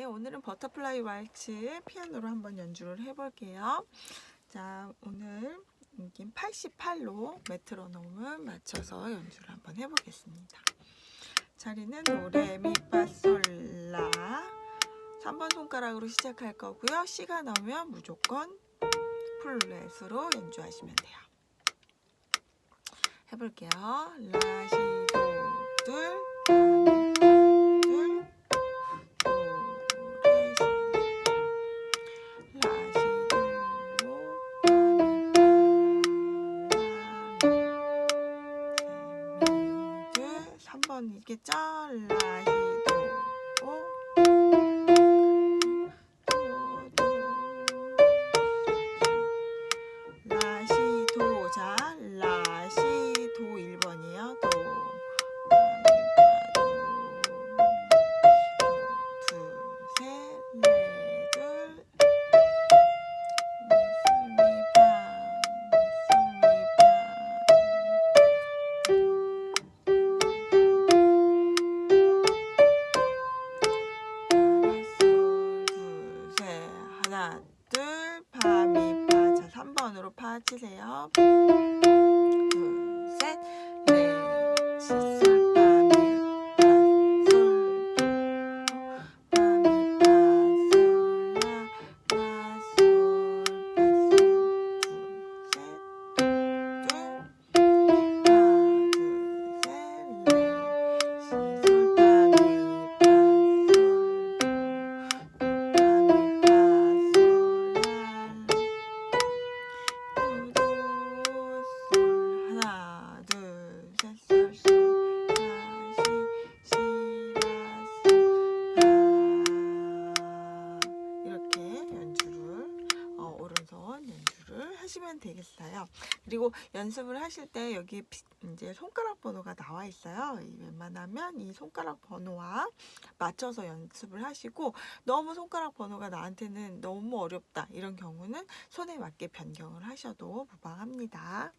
네, 오늘은 버터플라이 왈츠 피아노로 한번 연주를 해볼게요. 자, 오늘 여긴 88로 메트로놈을 맞춰서 연주를 한번 해보겠습니다. 자리는 도레미파솔라 3번 손가락으로 시작할 거고요. C가 나오면 무조건 플랫으로 연주하시면 돼요. 해볼게요. 라시도 둘, 둘, 3번 있겠죠? 라 하나 둘 파 미 파 자 3번으로 파 치세요 둘 셋 되겠어요. 그리고 연습을 하실 때 여기 피- 이제 손가락 번호가 나와 있어요. 이 웬만하면 이 손가락 번호와 맞춰서 연습을 하시고 너무 손가락 번호가 나한테는 너무 어렵다 이런 경우는 손에 맞게 변경을 하셔도 무방합니다.